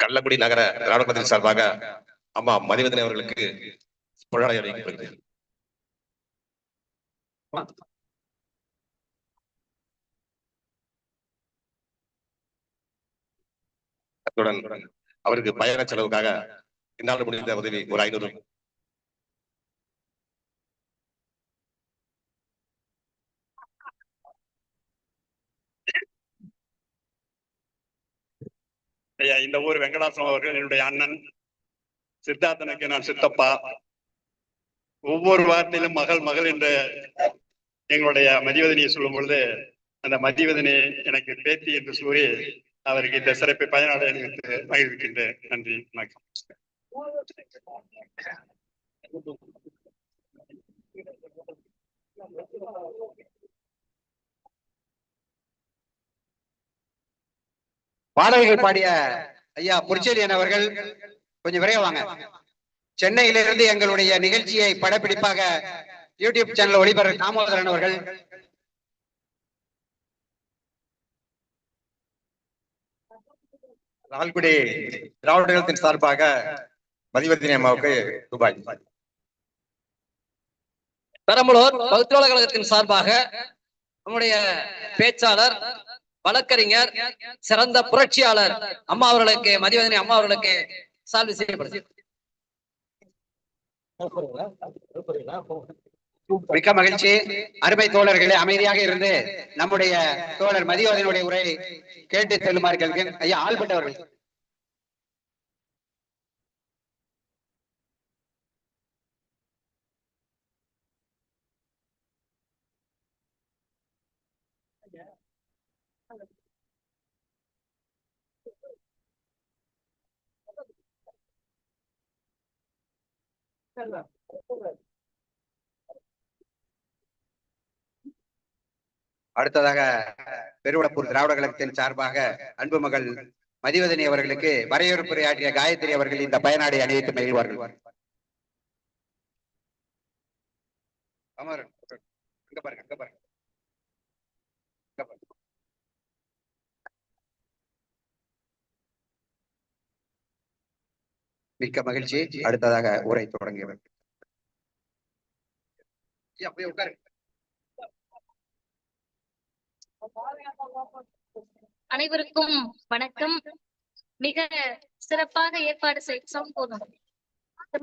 கள்ளக்குடி நகர திராவிட கழகத்தின் சார்பாக அம்மா மதிவதனை அவர்களுக்கு புகழாரம் அறிவிக்கப்படுகிறது அத்துடன் அவருக்கு பயண செலவுக்காக என்னால் முடிந்த உதவி ஒரு ஐநூறு. ஐயா இந்த ஊர் வெங்கடாசலம் அவர்கள் என்னுடைய அண்ணன் சித்தார்த்தனுக்கு நான் சித்தப்பா. ஒவ்வொரு வார்த்தையிலும் மகள் மகள் என்று எங்களுடைய மதிவதனியை சொல்லும் பொழுது அந்த மதிவதனி எனக்கு பேத்தி என்று கூறி அவருக்கு இந்த சிறப்பை பயனாளர் அணிவித்து மகிழ்விக்கின்றேன் நன்றி வணக்கம். பாடல்கள் பாடிய ஐயா புரட்சியலியன் அவர்கள் கொஞ்சம் விரைவா வாங்க. சென்னையிலிருந்து எங்களுடைய நிகழ்ச்சியை படப்பிடிப்பாக யூடியூப் சேனல் ஒளிபர தாமோதரன் அவர்கள் லால்குடி திராவிட கழகத்தின் சார்பாக மதிவதனி அம்மாவுக்கு ரூபாய். பெரம்பலூர் பகுத்தோழ கழகத்தின் சார்பாக நம்முடைய பேச்சாளர் வழக்கறிஞர் சிறந்த புரட்சியாளர் அம்மா அவர்களுக்கு மதிவதனி அம்மா அவர்களுக்கு சால்வி செய்யப்படுது. மிக்க மகிழ்ச்சி அருமை தோழர்களே அமைதியாக இருந்து நம்முடைய தோழர் மதியோதனுடைய உரையை கேட்டு செல்லுமாறு கேட்கிறேன் ஐயா ஆள்பட் அவர்கள். அடுத்ததாக பெருவடப்பூர் திராவிட கழகத்தின் சார்பாக அன்பு மகள் மதிவதனி அவர்களுக்கு வரையறுப்புரையாற்றிய காயத்ரி அவர்கள் இந்த பயனாடை அணிவித்து மகிழ்வார்கள். அமர், அங்க பாருங்க அங்க பாருங்க. மிக்க மகிழ்ச்சி. அடுத்ததாக உரை தொடங்கியவர். உட்காருங்க. அனைவருக்கும் வணக்கம் மிக சிறப்பாக ஏற்பாடு செய்ய சவுண்ட் போதும் அது